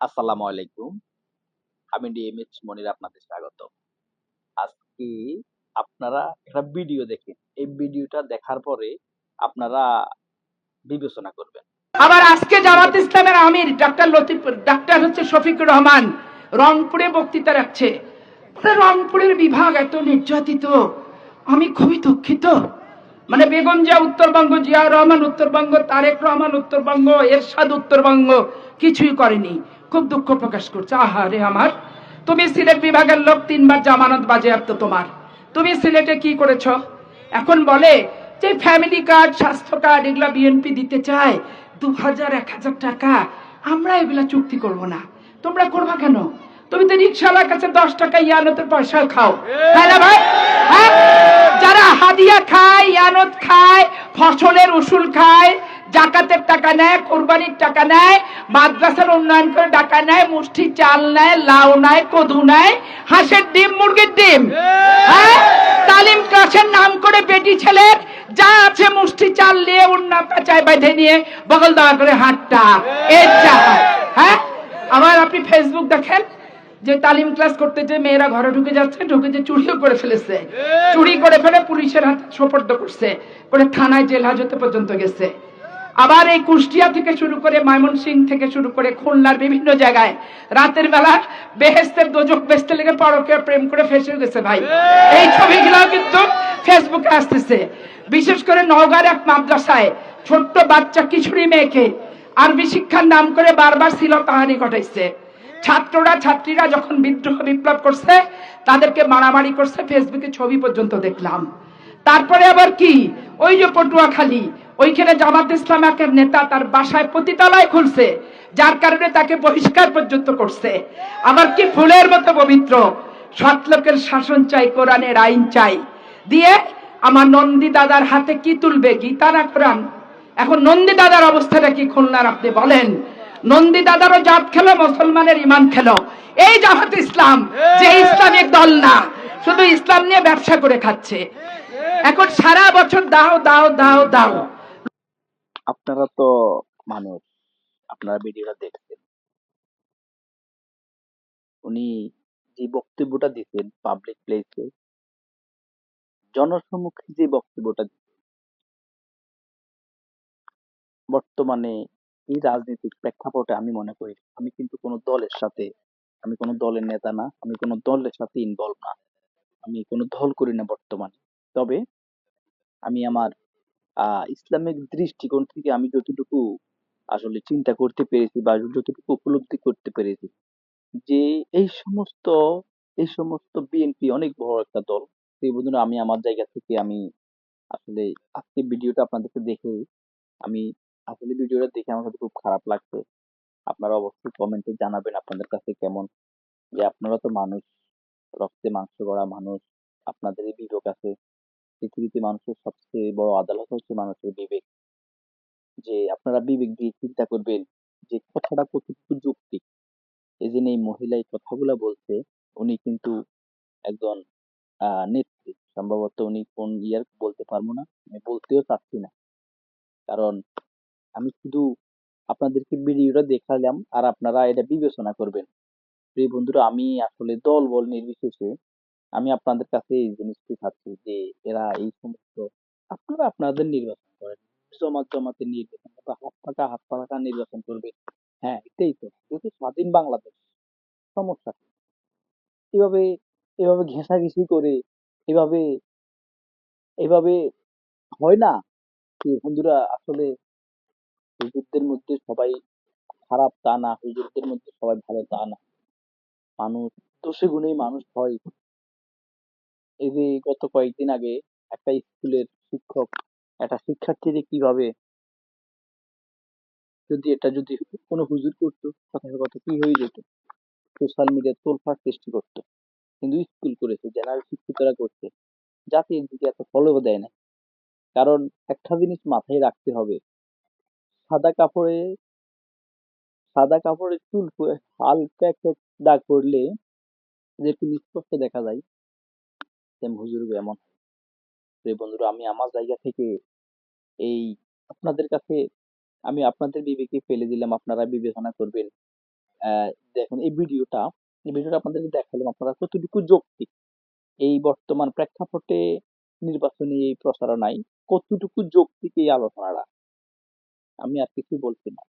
আসসালামু আলাইকুম। আমি ডিএমএচ মনির আপনাদের স্বাগত আজকে আপনারা একটা ভিডিও দেখেন। এই ভিডিওটা দেখার পরে আপনারা বিবেচনা করবেন। আবার আজকে জামাত ইসলামের আমির ডাক্তার লতিফ ডাক্তার হচ্ছে শফিকুর রহমান রংপুরে বক্তৃতা রাখছে। রংপুরের বিভাগ এত নির্যাতিত। আমি খুবই দুঃখিত। মানে বেগম জিয়া উত্তরবঙ্গ, জিয়া রহমান উত্তরবঙ্গ, তারেক রহমান উত্তরবঙ্গ, এরশাদ উত্তরবঙ্গ কিছুই করেনি। খুব দুঃখ প্রকাশ করছে। আহারে আমার তুমি সিলেট বিভাগের লোক তিনবার জামানত বাজেয়াপ্ত তোমার। তুমি সিলেটে কি করেছ? এখন বলে যে ফ্যামিলি কার্ড স্বাস্থ্য কার্ড এগুলা বিএনপি দিতে চায়। দু হাজার এক হাজার টাকা। আমরা এগুলা চুক্তি করব না। তোমরা করবা কেন? তুমি তো রিক্সাওয়ালার কাছে দশ টাকা ইয়ানতের পয়সা খাও। তাই না ভাই? হ্যাঁ? যারা হাদিয়া খায় ইয়ানত খায় ফসলের উসুল খায় জাকাতের টাকা নেয় কোরবানির টাকা নেয় মাদ্রাসার উন্নয়ন করে টাকা নেয় মুষ্টি চাল নেয় লাউ নেয় কদু নেয় হাঁসের ডিম মুরগির ডিম। হ্যাঁ? তালিম ক্লাসের নাম করে বেটি ছেলের যা আছে মুষ্টি চাল নিয়ে উন্না পেঁচায় বেঁধে নিয়ে বগল দেওয়া করে হাটটা। এর যা হ্যাঁ। আবার আপনি ফেসবুক দেখেন যে তালিম ক্লাস করতে যে মেয়েরা ঘরে ঢুকে যাচ্ছে ঢুকে যে চুরিও করে ফেলেছে। চুরি করে ফেলে পুলিশের হাতে সোপর্দ করছে। করে থানায় জেল হাজতে পর্যন্ত গেছে। আবার এই কুষ্টিয়া থেকে শুরু করে ময়মনসিং থেকে শুরু করে খুলনার বিভিন্ন জায়গায় রাতের বেলা বেহেস্তের দোজক বেসতে লেগে পরকে প্রেম করে ফেসে গেছে ভাই। এই ছবিগুলো কিন্তু ফেসবুকে আসতেছে। বিশেষ করে নওগাঁর এক মাদ্রাসায় ছোট্ট বাচ্চা কিশোরী মেয়েকে আরবি শিক্ষার নাম করে বারবার ছিল কাহানি ঘটাইছে। ছাত্ররা, ছাত্রীরা যখন বিদ্রোহ বিপ্লব করছে, তাদেরকে মারামারি করছে। ফেসবুকে ছবি পর্যন্ত দেখলাম। তারপরে আবার কি? ওই যে পটুয়াখালী। ওইখানে জামাত ইসলাম এক নেতা তার বাসায় পতিতালয় খুলছে যার কারণে তাকে বহিষ্কার পর্যন্ত করছে। আবার কি ফুলের মতো পবিত্র? সৎ লোকের শাসন চাই কোরআনের আইন চাই। দিয়ে আমার নন্দী দাদার হাতে কি তুলবে? গীতা না কোরআন এখন নন্দী দাদার অবস্থাটা কি খুলনার? আপনি বলেন। নন্দী দাদারও জাত খেলো মুসলমানের ইমান খেলো। এই জামাত ইসলাম যে ইসলামিক দল না শুধু ইসলাম নিয়ে ব্যবসা করে খাচ্ছে। এখন সারা বছর দাও দাও দাও দাও। আপনারা তো মানুষ। আপনারা ভিডিওটা দেখছেন উনি যে বক্তব্যটা দিচ্ছেন পাবলিক প্লেসে জনসম্মুখে যে বক্তব্যটা বর্তমানে এই রাজনৈতিক প্রেক্ষাপটে আমি মনে করি, আমি কিন্তু কোনো দলের সাথে, আমি কোনো দলের নেতা না, আমি কোনো দলের সাথে ইনভলভ না। আমি কোনো দল করি না বর্তমানে। তবে আমি আমার আহ ইসলামিক দৃষ্টিকোণ থেকে আমি যতটুকু আসলে চিন্তা করতে পেরেছি বা যতটুকু উপলব্ধি করতে পেরেছি যে এই সমস্ত এই সমস্ত বিএনপি অনেক বড় একটা দল। সেই বন্ধুরা, আমি আমার জায়গা থেকে আমি আসলে আজকে ভিডিওটা আপনাদেরকে দেখে আমি আসলে ভিডিওটা দেখে আমার কাছে খুব খারাপ লাগছে। আপনারা অবশ্যই কমেন্টে জানাবেন আপনাদের কাছে কেমন? যে আপনারা তো মানুষ, রক্তে মাংস গড়া মানুষ, আপনাদের এই বিবেক আছে। পৃথিবীতে মানুষের সবচেয়ে বড় আদালত হচ্ছে মানুষের বিবেক। যে আপনারা বিবেক দিয়ে চিন্তা করবেন যে কথাটা কতটুকু যৌক্তিক। এই জন্য এই মহিলা এই কথাগুলা বলছে, উনি কিন্তু একজন নেত্রী। সম্ভবত উনি কোন ইয়ার বলতে পারব না, আমি বলতেও চাচ্ছি না। কারণ আমি শুধু আপনাদেরকে ভিডিওটা দেখালাম আর আপনারা এটা বিবেচনা করবেন। প্রিয় বন্ধুরা, আমি আসলে দল বল নির্বিশেষে আমি আপনাদের কাছে এই জিনিসটি চাচ্ছি যে এরা এই সমস্ত আপনারা আপনাদের নির্বাচন করেন। জমাত জমাতে নির্বাচন বা হাত পাকা হাত পাকা নির্বাচন করবে। হ্যাঁ এটাই তো। যেহেতু স্বাধীন বাংলাদেশ, সমস্যা? এভাবে এভাবে ঘেঁষাঘেঁষি করে এভাবে এভাবে হয় না যে বন্ধুরা আসলে হুজুরদের মধ্যে সবাই খারাপ তা না, হুজুরদের মধ্যে সবাই ভালো তা না। মানুষ, দোষে গুণেই মানুষ হয়। এই যে গত কয়েকদিন আগে একটা স্কুলের শিক্ষক, একটা শিক্ষার্থীদের কীভাবে যদি এটা যদি কোনো হুজুর করতো কথার কথা কি হয়ে যেত? সোশ্যাল মিডিয়া তোলফাড় সৃষ্টি করতো। কিন্তু স্কুল করেছে, জেনারেল শিক্ষিতরা করছে। জাতির দিকে এত ফলো দেয় না কারণ একটা জিনিস মাথায় রাখতে হবে, সাদা কাপড়ে সাদা কাপড়ে চুল হালকা একটা দাগ পড়লে যেরকম স্পষ্ট দেখা যায় সেম হুজুর এমন। যে বন্ধুরা, আমি আমার জায়গা থেকে এই আপনাদের কাছে, আমি আপনাদের বিবেকে ফেলে দিলাম, আপনারা বিবেচনা করবেন। দেখুন, এই ভিডিওটা এই ভিডিওটা আপনাদেরকে দেখালাম আপনারা কতটুকু যৌক্তিক। এই বর্তমান প্রেক্ষাপটে নির্বাচনী এই প্রচারণায় কতটুকু যৌক্তিক এই আলোচনাটা। আমি আর কিছু বলছি না।